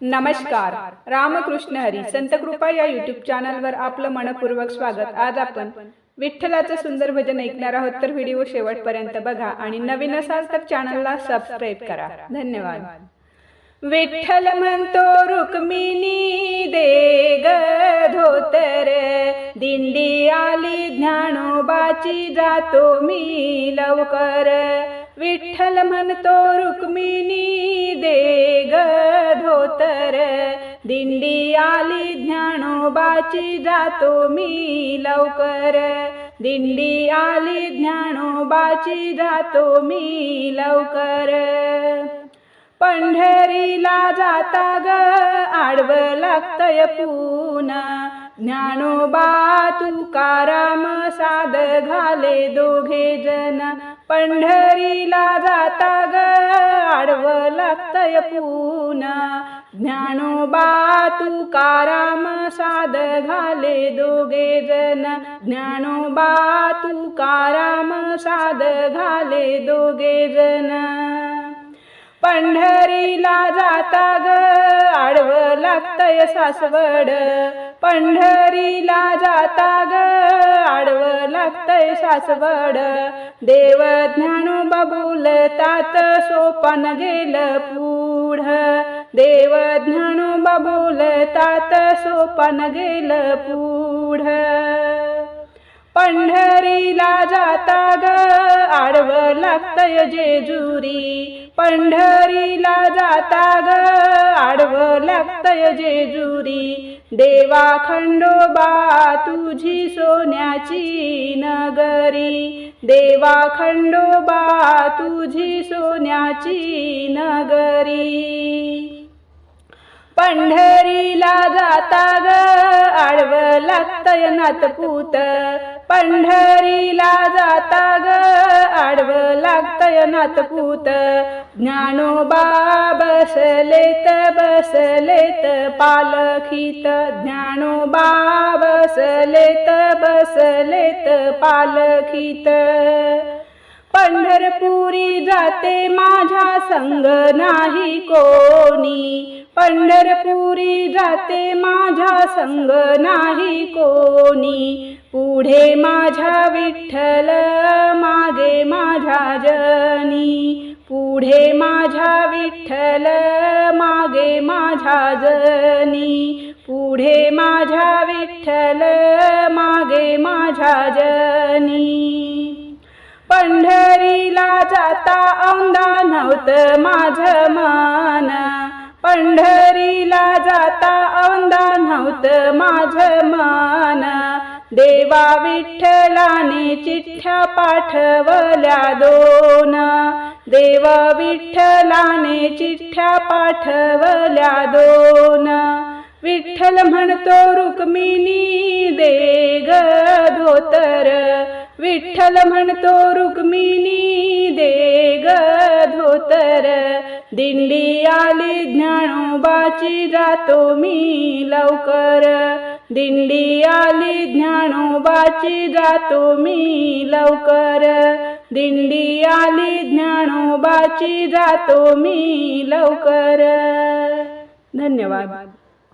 नमस्कार. रामकृष्ण हरी. संत कृपा या युट्यूब चॅनलवर आपलं मनपूर्वक स्वागत. आज आपण विठ्ठलाचं सुंदर भजन ऐकणार आहोत तर व्हिडिओ शेवटपर्यंत बघा आणि नवीन असाल तर चॅनलला सबस्क्राईब करा. धन्यवाद. विठ्ठल म्हणतो रुक्मिणी दे ग धोतर. दिंडी आली ज्ञानोबाची जातो मी लवकर. विठ्ठल म्हणतो रुक्मिणी दिंडी आली ज्ञानोबाची जातो मी लवकर. दिंडी आली ज्ञानोबाची जातो मी लवकर. पंढरीला जाता ग आडवं लागतय पुन्हा ज्ञानोबा तुकाराम साद घाले दोघे जन पंढरीला जाता ग आडवं लागतय पुना ज्ञानोबा तुकाराम साध घाले दोघे जन ज्ञानोबा तुकाराम साध घाले दोघे जन पंढरीला जाता ग. आडवं लागतय सासवड. पंढरीला जाता ग. आडवं लागतय सासवड. देव ज्ञानोबा बोलतात सोपान गेलं पुढ. देव ज्ञानोबा बोलतात सोपान गेलं पुढ. पंढरीला जाता ग. लागतय जेजुरी पंढरीला जाता ग आडवं लागतय जेजुरी देवा खंडोबा तुझी सोन्याची नगरी. देवा खंडोबा तुझी सोन्याची नगरी. पंढरीला जाता ग आडवं लागतय नातपूत पंढरी नातपूत ज्ञानोबा बसलेत बसलेत पालखीत. ज्ञानोबा बसलेत बसलेत पालखीत. पंढरपुरी जाते माझ्या संग नाही कोणी. पंढरपुरी जाते माझ्या संग नाही कोणी. पुढे माझ्या विठ्ठल मागे माझ्या जनी. पुढे माझ्या विठ्ठल मागे माझ्या जनी. पुढे माझ्या विठ्ठल मागे माझ्या जनी. पंढरीला जाता औंदा नव्हतं माझं मन. पंढरीला जाता औंदा नव्हतं माझं मन. देवा विठ्ठलाने चिठ्ठ्या पाठवल्या दोन. देवा विठ्ठलाने चिठ्ठ्या पाठवल्या दोन. विठ्ठल म्हणतो रुक्मिणी दे ग धोतर. विठ्ठल म्हणतो रुक्मिणी दे ग धोतर. दिंडी आली ज्ञानोबाची जातो मी लवकर. दिंडी आली ज्ञानोबाची जातो मी लवकर. दिंडी आली ज्ञानोबाची जातो मी लवकर. धन्यवाद.